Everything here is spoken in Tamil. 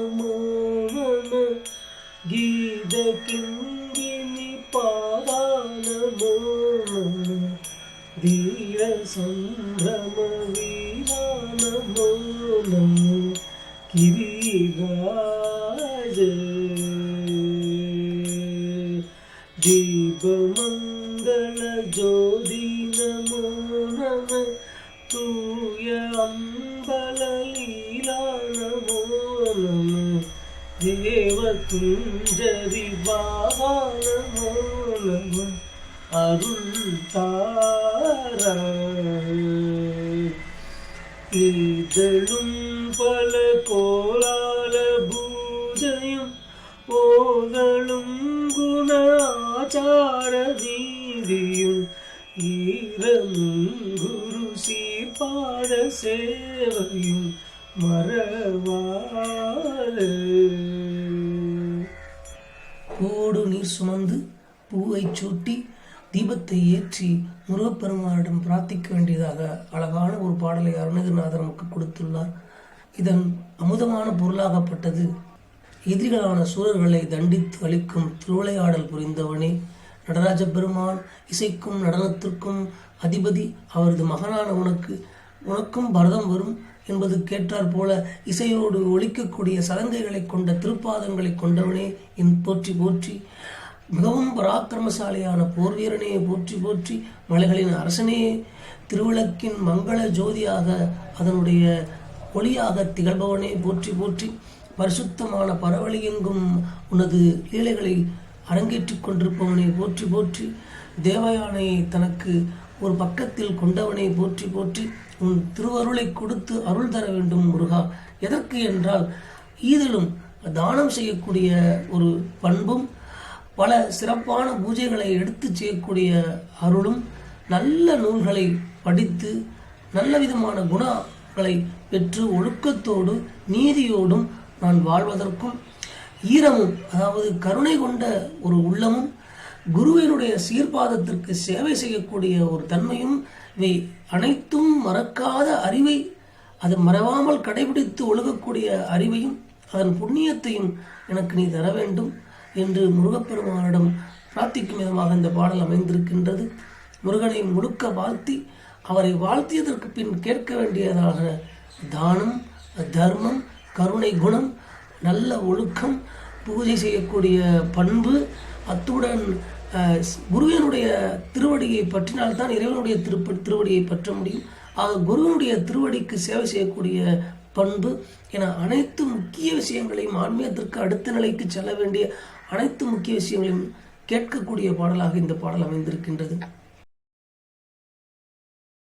സീതത്തണ്ടവിനോയാനമോഹന ഗീതകിന്ദിനി പാരാനമോഹന ധീരസംഭ്രമവീരാനമോഹന കിരീരാജ ദീപമംഗള ജ്യോതി നമോ നമ தூய அம்பலீலானமோ நமோ தேவகுஞ்சரி பாவனமோ நம அருள் தார இதழும் பல கோலால பூஜையும் ஓதலும் குணாச்சார நீதியும் ஈரமுங்கு பாட சேவையும் மறவாறு பூவோடு நீர் சுமந்து பூவை சூட்டி தீபத்தை ஏற்றி முருகப்பெருமானிடம் பிரார்த்திக்க வேண்டியதாக அழகான ஒரு பாடலை அருணகிரிநாதர் நமக்கு கொடுத்துள்ளார். இதன் அமுதமான பொருளாகப்பட்டது. எதிரிகளான சூரர்களை தண்டித்து அளிக்கும் திருவிளையாடல் புரிந்தவனே. நடராஜ பெருமான் இசைக்கும் நடனத்திற்கும் அதிபதி அவரது மகனான உனக்கு உனக்கும் பரதம் வரும் என்பது கேட்டார் போல இசையோடு ஒழிக்கக்கூடிய சலங்கைகளை கொண்ட திருப்பாதங்களை கொண்டவனே. என் போற்றி போற்றி மிகவும் பராக்கிரமசாலியான போர்வீரனே போற்றி போற்றி மலைகளின் அரசனே திருவிளக்கின் மங்கள ஜோதியாக அதனுடைய ஒளியாக திகழ்பவனே. போற்றி போற்றி பரிசுத்தமான பரவழியெங்கும் உனது லீலைகளை அரங்கேற்றிக் கொண்டிருப்பவனை போற்றி போற்றி தேவயானையை தனக்கு ஒரு பக்கத்தில் கொண்டவனை போற்றி போற்றி உன் திருவருளை கொடுத்து அருள் தர வேண்டும் முருகா. எதற்கு என்றால் ஈதிலும் தானம் செய்யக்கூடிய ஒரு பண்பும் பல சிறப்பான பூஜைகளை எடுத்து செய்யக்கூடிய அருளும் நல்ல நூல்களை படித்து நல்ல விதமான குணங்களை பெற்று ஒழுக்கத்தோடு நீதியோடும் நான் வாழ்வதற்கும் ஈரமும் அதாவது கருணை கொண்ட ஒரு உள்ளமும் குருவினுடைய சீர்பாதத்திற்கு சேவை செய்யக்கூடிய ஒரு தன்மையும் இவை அனைத்தும் மறக்காத அறிவை அது மறவாமல் கடைபிடித்து ஒழுகக்கூடிய அறிவையும் அதன் புண்ணியத்தையும் எனக்கு நீ தர வேண்டும் என்று முருகப்பெருமானிடம் பிரார்த்திக்கும் விதமாக இந்த பாடல் அமைந்திருக்கின்றது. முருகனை முழுக்க வாழ்த்தி அவரை வாழ்த்தியதற்கு பின் கேட்க வேண்டியதாக தானம் தர்மம் கருணை குணம் நல்ல ஒழுக்கம் பூஜை செய்யக்கூடிய பண்பு அத்துடன் குருவினுடைய திருவடியை பற்றினால்தான் இறைவனுடைய திருப்ப திருவடியை பற்ற முடியும். ஆக குருவினுடைய திருவடிக்கு சேவை செய்யக்கூடிய பண்பு என அனைத்து முக்கிய விஷயங்களையும் ஆன்மீகத்திற்கு அடுத்த நிலைக்கு செல்ல வேண்டிய அனைத்து முக்கிய விஷயங்களையும் கேட்கக்கூடிய பாடலாக இந்த பாடல் அமைந்திருக்கின்றது.